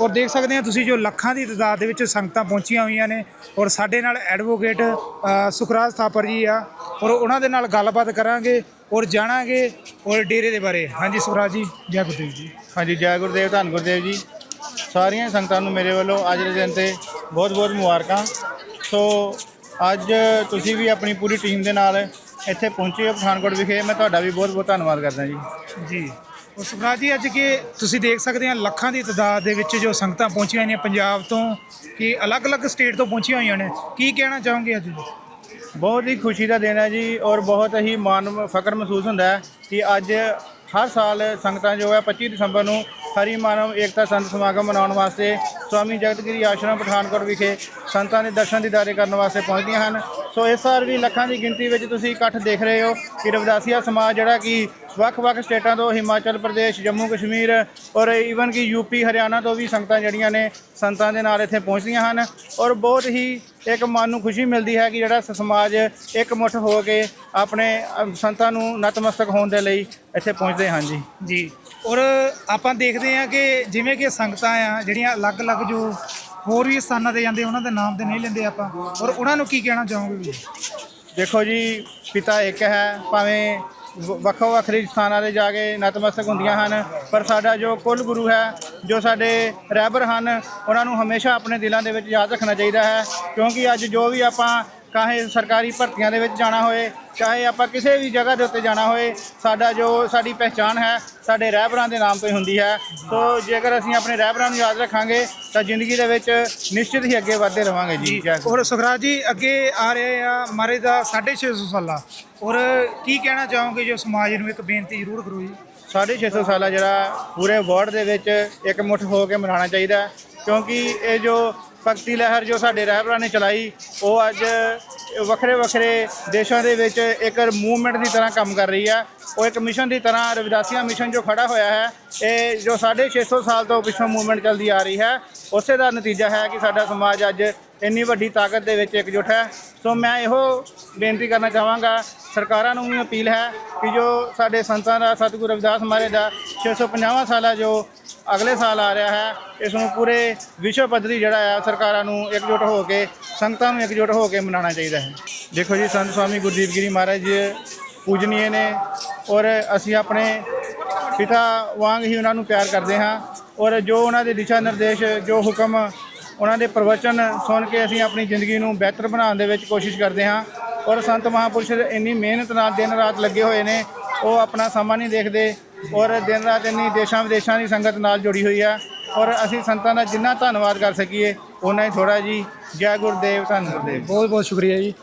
ਔਰ ਦੇਖ ਸਕਦੇ ਆ ਤੁਸੀਂ ਜੋ ਲੱਖਾਂ ਦੀ ਤਦਾਦ ਦੇ ਵਿੱਚ ਸੰਗਤਾਂ ਪਹੁੰਚੀਆਂ ਹੋਈਆਂ ਨੇ ਔਰ ਸਾਡੇ ਨਾਲ ਐਡਵੋਕੇਟ ਸੁਖਰਾਜ ਥਾਪਰ ਜੀ ਆ ਔਰ ਉਹਨਾਂ ਦੇ ਨਾਲ ਗੱਲਬਾਤ ਕਰਾਂਗੇ ਔਰ ਜਾਣਾਂਗੇ ਔਰ ਡੇਰੇ ਦੇ ਬਾਰੇ। ਹਾਂਜੀ ਸੁਖਰਾਜ ਜੀ ਜੈ ਗੁਰਦੇਵ ਜੀ। ਹਾਂਜੀ ਜੈ ਗੁਰਦੇਵ ਧੰਨ ਗੁਰਦੇਵ ਜੀ। ਸਾਰੀਆਂ ਸੰਗਤਾਂ ਨੂੰ ਮੇਰੇ ਵੱਲੋਂ ਅੱਜ ਦੇ ਦਿਨ ਤੇ ਬਹੁਤ-ਬਹੁਤ ਮੁਬਾਰਕਾਂ। ਸੋ ਅੱਜ ਤੁਸੀਂ ਵੀ ਆਪਣੀ ਪੂਰੀ ਟੀਮ ਦੇ ਨਾਲ ਇੱਥੇ ਪਹੁੰਚੇ ਹੋ ਪਠਾਨਕੋਟ ਵਿਖੇ। ਮੈਂ ਤੁਹਾਡਾ ਵੀ ਬਹੁਤ-ਬਹੁਤ ਧੰਨਵਾਦ ਕਰਦਾ ਜੀ। ਜੀ। ਸੁਖਰਾਜ ਜੀ, ਅੱਜ ਕਿ ਤੁਸੀਂ ਦੇਖ ਸਕਦੇ ਆ ਲੱਖਾਂ ਦੀ ਤਦਾਦ ਦੇ ਵਿੱਚ ਜੋ ਸੰਗਤਾਂ ਪਹੁੰਚੀਆਂ ਨੇ ਪੰਜਾਬ ਤੋਂ, ਕਿ ਅਲੱਗ-ਅਲੱਗ ਸਟੇਟ ਤੋਂ ਪਹੁੰਚੀਆਂ ਹੋਈਆਂ ਨੇ। ਕੀ ਕਹਿਣਾ ਚਾਹੋਗੇ ਅੱਜ? ਬਹੁਤ ਹੀ ਖੁਸ਼ੀ ਦਾ ਦਿਨ ਹੈ ਜੀ, ਔਰ ਬਹੁਤ ਹੀ ਮਾਣ, ਫਖਰ ਮਹਿਸੂਸ ਹੁੰਦਾ ਹੈ ਕਿ ਅੱਜ ਹਰ ਸਾਲ ਸੰਗਤਾਂ ਜੋ ਹੈ 25 ਦਸੰਬਰ ਨੂੰ ਹਰੀ ਮਾਨਵ ਏਕਤਾ ਸੰਤ ਸਮਾਗਮ ਮਨਾਉਣ ਵਾਸਤੇ ਸਵਾਮੀ ਜਗਤਗਿਰੀ ਆਸ਼ਰਮ ਪਠਾਨਕੋਟ ਵਿਖੇ ਸੰਤਾਂ ਦੇ ਦਰਸ਼ਨ ਦੀਦਾਰੇ ਕਰਨ ਵਾਸਤੇ ਪਹੁੰਚਦੀਆਂ ਹਨ। ਸੋ ਇਸ ਸਾਲ ਵੀ ਲੱਖਾਂ ਦੀ ਗਿਣਤੀ ਵਿੱਚ ਤੁਸੀਂ ਇਕੱਠ ਦੇਖ ਰਹੇ ਹੋ ਕਿ ਰਵਿਦਾਸੀਆ ਸਮਾਜ ਜਿਹੜਾ ਕਿ ਵੱਖ-ਵੱਖ ਸਟੇਟਾਂ ਤੋਂ ਹਿਮਾਚਲ ਪ੍ਰਦੇਸ਼, ਜੰਮੂ ਕਸ਼ਮੀਰ ਔਰ ਈਵਨ ਕਿ ਯੂਪੀ ਹਰਿਆਣਾ ਤੋਂ ਵੀ ਸੰਗਤਾਂ ਜਿਹੜੀਆਂ ਨੇ ਸੰਤਾਂ ਦੇ ਨਾਲ ਇੱਥੇ ਪਹੁੰਚਦੀਆਂ ਹਨ ਔਰ ਬਹੁਤ ਹੀ ਇੱਕ ਮਨ ਨੂੰ ਖੁਸ਼ੀ ਮਿਲਦੀ ਹੈ ਕਿ ਜਿਹੜਾ ਸ- ਸਮਾਜ ਇਕਮੁੱਠ ਹੋ ਕੇ ਆਪਣੇ ਸੰਤਾਂ ਨੂੰ ਨਤਮਸਤਕ ਹੋਣ ਦੇ ਲਈ ਇੱਥੇ ਪਹੁੰਚਦੇ ਹਨ ਜੀ। ਜੀ, ਔਰ ਆਪਾਂ ਦੇਖਦੇ ਹਾਂ ਕਿ ਜਿਵੇਂ ਕਿ ਸੰਗਤਾਂ ਆ, ਜਿਹੜੀਆਂ ਅਲੱਗ-ਅਲੱਗ ਜੋ ਹੋਰ ਵੀ ਸਥਾਨਾਂ ਤੇ ਜਾਂਦੇ, ਉਹਨਾਂ ਦੇ ਨਾਮ ਤੇ ਨਹੀਂ ਲੈਂਦੇ ਆਪਾਂ। ਔਰ ਉਹਨਾਂ ਨੂੰ ਕੀ ਕਹਿਣਾ ਚਾਹੋਗੇ ਵੀ ਦੇਖੋ ਜੀ, ਪਿਤਾ ਇੱਕ ਹੈ, ਭਾਵੇਂ ਵ- ਵੱਖੋ ਵੱਖਰੇ ਸਥਾਨਾਂ ਤੇ ਜਾ ਕੇ ਨਤਮਸਤਕ ਹੁੰਦੀਆਂ ਹਨ, ਪਰ ਸਾਡਾ ਜੋ ਕੁੱਲ ਗੁਰੂ ਹੈ, ਜੋ ਸਾਡੇ ਰਹਿਬਰ ਹਨ, ਉਹਨਾਂ ਨੂੰ ਹਮੇਸ਼ਾ ਆਪਣੇ ਦਿਲਾਂ ਦੇ ਵਿੱਚ ਯਾਦ ਰੱਖਣਾ ਚਾਹੀਦਾ ਹੈ, ਕਿਉਂਕਿ ਅੱਜ ਜੋ ਵੀ ਆਪਾਂ ਕਾਹੇ ਸਰਕਾਰੀ ਭਰਤੀਆਂ ਦੇ ਵਿੱਚ ਜਾਣਾ ਹੋਏ ਚਾਹੇ ਆਪਾਂ ਕਿਸੇ ਵੀ ਜਗ੍ਹਾ ਦੇ ਉੱਤੇ ਜਾਣਾ ਹੋਏ ਸਾਡਾ ਜੋ ਸਾਡੀ ਪਹਿਚਾਣ ਹੈ ਸਾਡੇ ਰਹਿਬਰਾਂ ਦੇ ਨਾਮ ਤੋਂ ਹੀ ਹੁੰਦੀ ਹੈ। ਸੋ ਜੇਕਰ ਅਸੀਂ ਆਪਣੇ ਰਹਿਬਰਾਂ ਨੂੰ ਯਾਦ ਰੱਖਾਂਗੇ ਤਾਂ ਜ਼ਿੰਦਗੀ ਦੇ ਵਿੱਚ ਨਿਸ਼ਚਿਤ ਹੀ ਅੱਗੇ ਵਧਦੇ ਰਵਾਂਗੇ ਜੀ। ਔਰ ਸੁਖਰਾਜ ਜੀ ਅੱਗੇ ਆ ਰਹੇ ਆ ਮਹਾਰਾਜ ਦਾ 650 ਸਾਲਾ। ਔਰ ਕੀ ਕਹਿਣਾ ਚਾਹੋਗੇ ਜੋ ਸਮਾਜ ਨੂੰ ਇੱਕ ਬੇਨਤੀ ਜ਼ਰੂਰ ਕਰੋ ਜੀ? ਸਾਢੇ ਛੇ ਸੌ ਸਾਲਾ ਜਿਹੜਾ ਪੂਰੇ ਵਰਲਡ ਦੇ ਵਿੱਚ ਇਕਮੁੱਠ ਹੋ ਕੇ ਮਨਾਉਣਾ ਚਾਹੀਦਾ ਕਿਉਂਕਿ ਇਹ ਜੋ ਭਗਤੀ ਲਹਿਰ ਜੋ ਸਾਡੇ ਰਹਿਬਰਾਂ ਨੇ ਚਲਾਈ, ਉਹ ਅੱਜ ਵੱਖਰੇ ਵੱਖਰੇ ਦੇਸ਼ਾਂ ਦੇ ਵਿੱਚ ਇੱਕ ਮੂਵਮੈਂਟ ਦੀ ਤਰ੍ਹਾਂ ਕੰਮ ਕਰ ਰਹੀ ਹੈ ਉਹ ਇੱਕ ਮਿਸ਼ਨ ਦੀ ਤਰ੍ਹਾਂ ਰਵਿਦਾਸੀਆਂ ਮਿਸ਼ਨ ਜੋ ਖੜਾ ਹੋਇਆ ਹੈ, ਇਹ ਜੋ ਸਾਢੇ ਛੇ ਸੌ ਸਾਲ ਤੋਂ ਪਿੱਛੋਂ ਮੂਵਮੈਂਟ ਚੱਲਦੀ ਆ ਰਹੀ ਹੈ, ਉਸੇ ਦਾ ਨਤੀਜਾ ਹੈ ਕਿ ਸਾਡਾ ਸਮਾਜ ਅੱਜ ਇੰਨੀ ਵੱਡੀ ਤਾਕਤ ਦੇ ਵਿੱਚ ਇਕਜੁੱਟ ਹੈ। ਸੋ ਮੈਂ ਇਹੋ ਬੇਨਤੀ ਕਰਨਾ ਚਾਹਾਂਗਾ, ਸਰਕਾਰਾਂ ਨੂੰ ਵੀ ਅਪੀਲ ਹੈ ਕਿ ਜੋ ਸਾਡੇ ਸੰਤਾਂ ਦਾ, ਸਤਿਗੁਰੂ ਰਵਿਦਾਸ ਮਹਾਰਾਜ ਦਾ 650ਵਾਂ ਸਾਲਾ ਜੋ ਅਗਲੇ ਸਾਲ ਆ ਰਿਹਾ ਹੈ। ਇਸ ਨੂੰ ਪੂਰੇ ਵਿਸ਼ਵ ਪੱਧਰੀ ਜਿਹੜਾ ਹੈ, ਸਰਕਾਰਾਂ ਨੂੰ ਇਕਜੁੱਟ ਹੋ ਕੇ, ਸੰਗਤਾਂ ਨੂੰ ਇਕਜੁੱਟ ਹੋ ਕੇ ਮਨਾਉਣਾ ਚਾਹੀਦਾ ਹੈ। ਦੇਖੋ ਜੀ, ਸੰਤ ਸਵਾਮੀ ਗੁਰਦੀਪ ਗਿਰੀ ਮਹਾਰਾਜ ਜੀ ਪੂਜਨੀਏ ਨੇ ਔਰ ਅਸੀਂ ਆਪਣੇ ਪਿਤਾ ਵਾਂਗ ਹੀ ਉਹਨਾਂ ਨੂੰ ਪਿਆਰ ਕਰਦੇ ਹਾਂ ਔਰ ਜੋ ਉਹਨਾਂ ਦੇ ਦਿਸ਼ਾ ਨਿਰਦੇਸ਼, ਜੋ ਹੁਕਮ ਉਹਨਾਂ ਦੇ ਪ੍ਰਵਚਨ ਸੁਣ ਕੇ ਅਸੀਂ ਆਪਣੀ ਜ਼ਿੰਦਗੀ ਨੂੰ ਬਿਹਤਰ ਬਣਾਉਣ ਦੇ ਵਿੱਚ ਕੋਸ਼ਿਸ਼ ਕਰਦੇ ਹਾਂ ਔਰ ਸੰਤ ਮਹਾਂਪੁਰਸ਼ ਇੰਨੀ ਮਿਹਨਤ ਨਾਲ ਦਿਨ ਰਾਤ ਲੱਗੇ ਹੋਏ ਨੇ, ਉਹ ਆਪਣਾ ਸਮਾਂ ਨਹੀਂ ਦੇਖਦੇ। ਔਰ ਦਿਨ ਰਾਤ ਇੰਨੀ ਦੇਸ਼ਾਂ ਵਿਦੇਸ਼ਾਂ ਦੀ ਸੰਗਤ ਨਾਲ ਜੁੜੀ ਹੋਈ ਆ। ਔਰ ਅਸੀਂ ਸੰਤਾਂ ਦਾ ਜਿੰਨਾ ਧੰਨਵਾਦ ਕਰ ਸਕੀਏ ਉਹਨਾਂ ਹੀ ਥੋੜਾ ਜੀ। ਜੈ ਗੁਰਦੇਵ, ਧੰਨ ਗੁਰਦੇਵ। ਬਹੁਤ ਬਹੁਤ ਸ਼ੁਕਰੀਆ ਜੀ।